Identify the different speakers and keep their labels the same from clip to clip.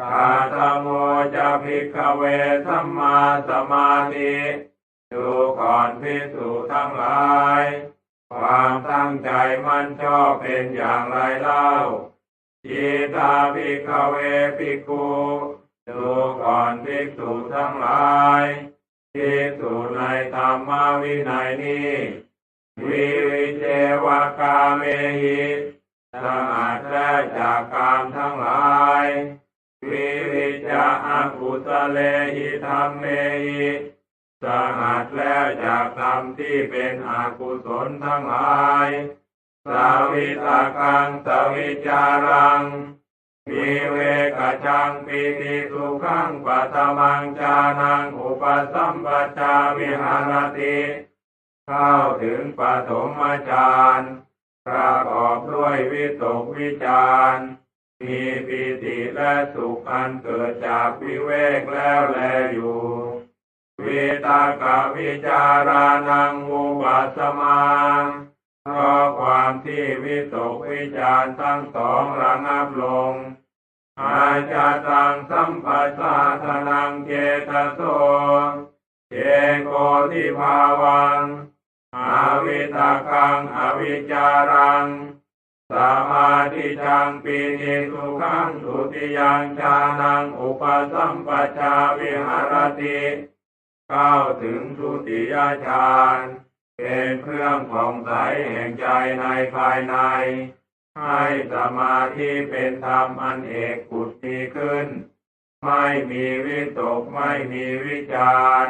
Speaker 1: กาตโมจะพิกเวสัมมาสมาธิดูก่อนพิสูจทั้งหลาย ความตั้งใจมันชอบเป็นอย่างไรเล่าจิตาภิกเวภิกขุดูก่อนภิกษุทั้งหลายภิกษุในธรรมวินัยนี้วิวิเจวกาเมหิสงัดแล้จากก วิจาอากุสเลหิธรรมเมหิสงัดแล้วจากธรรมที่เป็นอกุศลทั้งหลายสาวิตากังสวิจารังวิเวกจังปิติสุขังปัตมังจานังอุปสัมปจาวิหารติเข้าถึงปฐมฌานประกอบด้วยวิตกวิจารณ์ มีปิติและสุขอันเกิดจากวิเวกแล้วแลอยู่วิตากวิจารานังอุปัสมาเพราะความที่วิตกวิจารทั้งสองระงับลง อาจาตังสัมปัสสาทนังเจตโสเจโกทิภาวังอาวิตากังอวิจารัง สมาธิจังปีนิสุขังสุติยังชานังอุปสัมปชาวิหารติเข้าถึงสุติยฌานเป็นเครื่องผ่องใสแห่งใจในภายใน ให้สมาธิเป็นธรรมอันเอกกุศมีขึ้น ไม่มีวิตกไม่มีวิจาร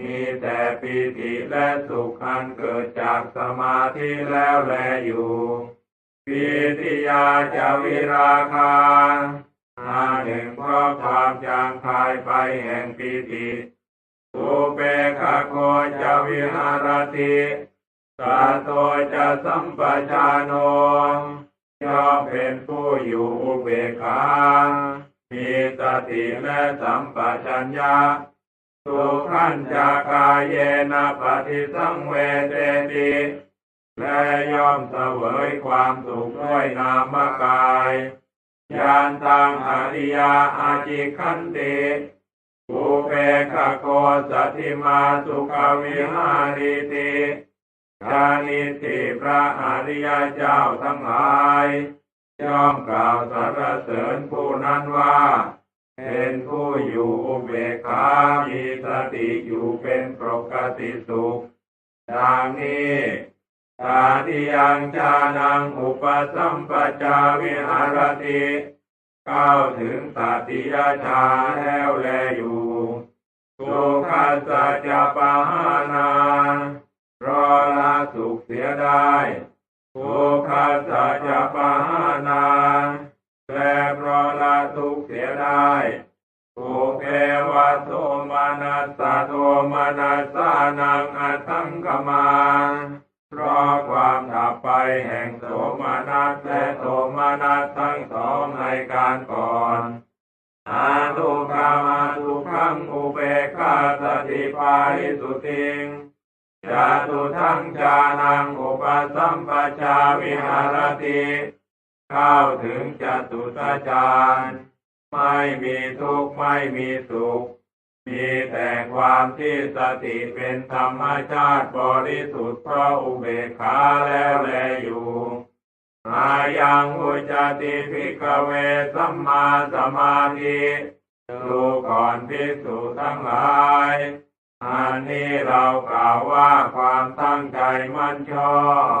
Speaker 1: มีแต่ปีติและสุขอันเกิดจากสมาธิแล้วแลอยู่ ปีติยาจะวิราคาอาหนึ่งเพราะความจางคายไปแห่งปีติสุเปกะโคจะวิหารติสัตโตจะสัมปชานโนย่อมเป็นผู้อยู่อุเบกขามีสติและสัมปชัญญะสุขันจากายเยนะปฏิสังเวเดติ และย่อมเสวยความสุขด้วยนามกายยานตังอริยาอาจิคันติอุเปกโกสติมาสุขวิหาริติกานิติพระอริยเจ้าทั้งหลายย่อมกล่าวสรรเสริญผู้นั้นว่า เป็นผู้อยู่อุเบกขามีสติอยู่เป็นปกติสุขดังนี้ ตาทิยังจานังอุปสัมปจาวิหารติเข้าวถึงตติยฌาแล้วแลอยู่สุขัสสะจะปะหานาเพราะละสุขเสียได้สุขัสสะจะปะหานาแลเพราะละทุกข์เสียได้ภูเกวะโทมานัสสะโทมานัสสานังอัตถังกมา เพราะความดับไปแห่งโทมานัสและโทมานัสทั้งสองในการก่อนอาทุกามาทุกขังอุเบกขาสติปาริสุติงจาตุทั้งจานังอุปสัมปชาวิหารติเข้าถึงจตุตาจารไม่มีทุกข์ไม่มีสุข มีแต่ความที่สติเป็นธรรมชาติบริสุทธิ์เพราะอุเบกขาแล้วแลอยู่อายังอุจติภิกเวสัมมาสมาธิดูก่อนภิกษุทั้งหลายอันนี้เรากล่าวว่าความตั้งใจมั่นชอบ